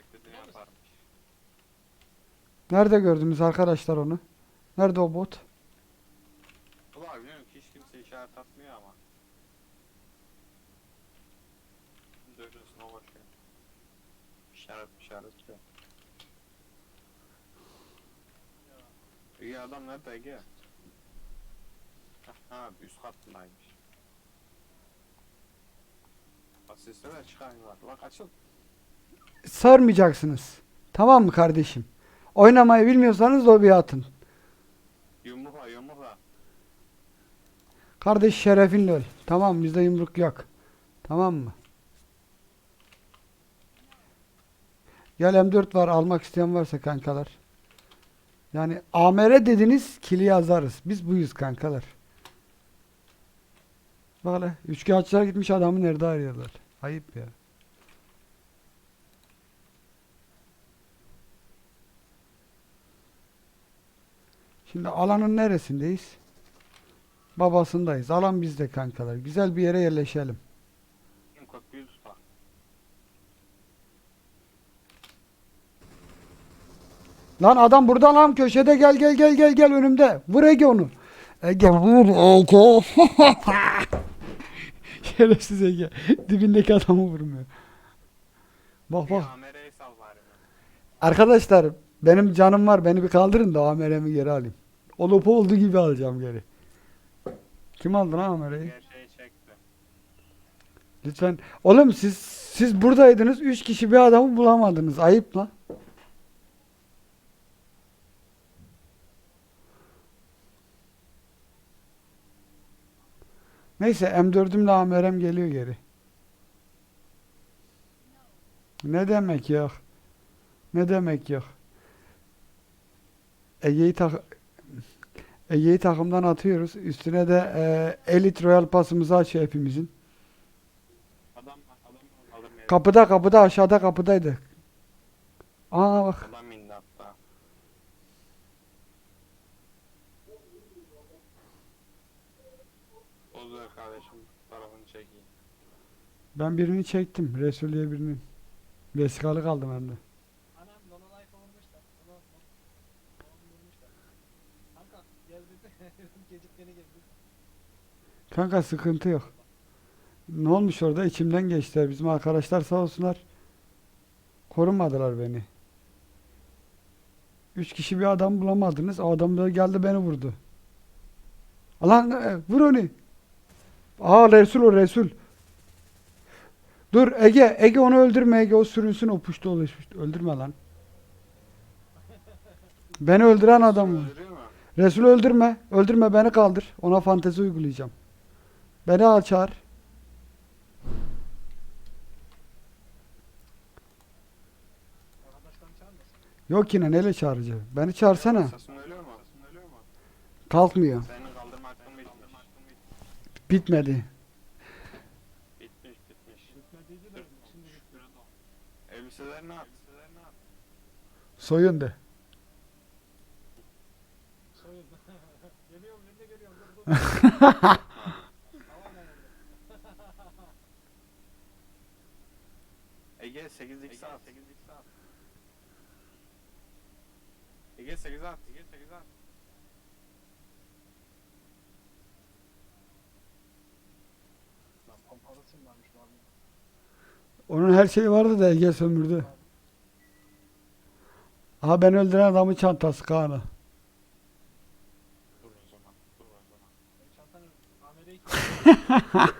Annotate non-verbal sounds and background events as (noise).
taklidini yaparmış. Nerede gördünüz arkadaşlar onu? Nerede o bot? Ulan bilmiyorum ki hiç kimse işaret atmıyor ama. Dönüyorsun o bakıyor. İşaret işaret yok. İyi adam nerede Ege? Ha, üst kattaymış. Asiste de çıkan var. Bak açıl. Sarmayacaksınız. Tamam mı kardeşim? Oynamayı bilmiyorsanız lobiye atın. Yumrukla yumrukla. Kardeş şerefinle öl. Tamam bizde yumruk yok. Tamam mı? Gel M4 var almak isteyen varsa kankalar. Yani AMR dediniz kili yazarız. Biz buyuz kankalar. Bak hele üçkağıtçılar gitmiş adamı nerede arıyorlar. Ayıp ya. Şimdi alanın neresindeyiz? Babasındayız. Alan bizde kankalar. Güzel bir yere yerleşelim. Lan adam burada lan köşede gel gel gel gel gel önümde. Vur Ege onu. Ege vur Ege. (laughs) Şerefsiz Ege. Dibindeki adamı vurmuyor. Bak bak. Arkadaşlar benim canım var. Beni bir kaldırın da ameremi geri alayım. O lopu olduğu gibi alacağım geri. Kim aldı lan amereyi? Gerçeği çekti. Lütfen. Oğlum siz siz buradaydınız. Üç kişi bir adamı bulamadınız. Ayıp lan. Neyse M4'ümle AMR'm geliyor geri. Ne demek yok? Ne demek yok? Ege'yi tak Ege'yi takımdan atıyoruz. Üstüne de e, Elite Royal pasımızı açıyor hepimizin. Adam adam mı? Kapıda kapıda aşağıda kapıdaydı. Aa bak. Adam. Ben birini çektim. Resul diye birinin. Vesikalı kaldım hem de. Anam Nonolay vurmuşlar. Onu onu vurmuşlar. Kanka gel dedi. Gecikteni geldi. (laughs) Kanka sıkıntı yok. Ne olmuş orada? İçimden geçtiler. Bizim arkadaşlar sağ olsunlar. Korumadılar beni. Üç kişi bir adam bulamadınız. O adam da geldi beni vurdu. Lan e, vur onu. Aa Resul o Resul. Dur Ege. Ege onu öldürme Ege. O sürünsün o puştu oluşmuş. Öldürme lan. Beni öldüren adamı. Öldürüyor? Resul öldürme. Öldürme beni kaldır. Ona fantezi uygulayacağım. Beni al çağır. Yok yine neyle çağıracağım? Beni çağırsana. Kalkmıyor. Bitmedi. Bitmiş bitmiş. Elbiselerini at. Soyun de. Soyun. geliyorum ben de geliyorum. Dur dur. Hava nerede? Ege 8x at. 8x at. Ege 8 at. Ege 8 at. Onun her şeyi vardı da Ege sömürdü. Aha ben öldüren adamın çantası Kaan'a. ¡Ha, ha!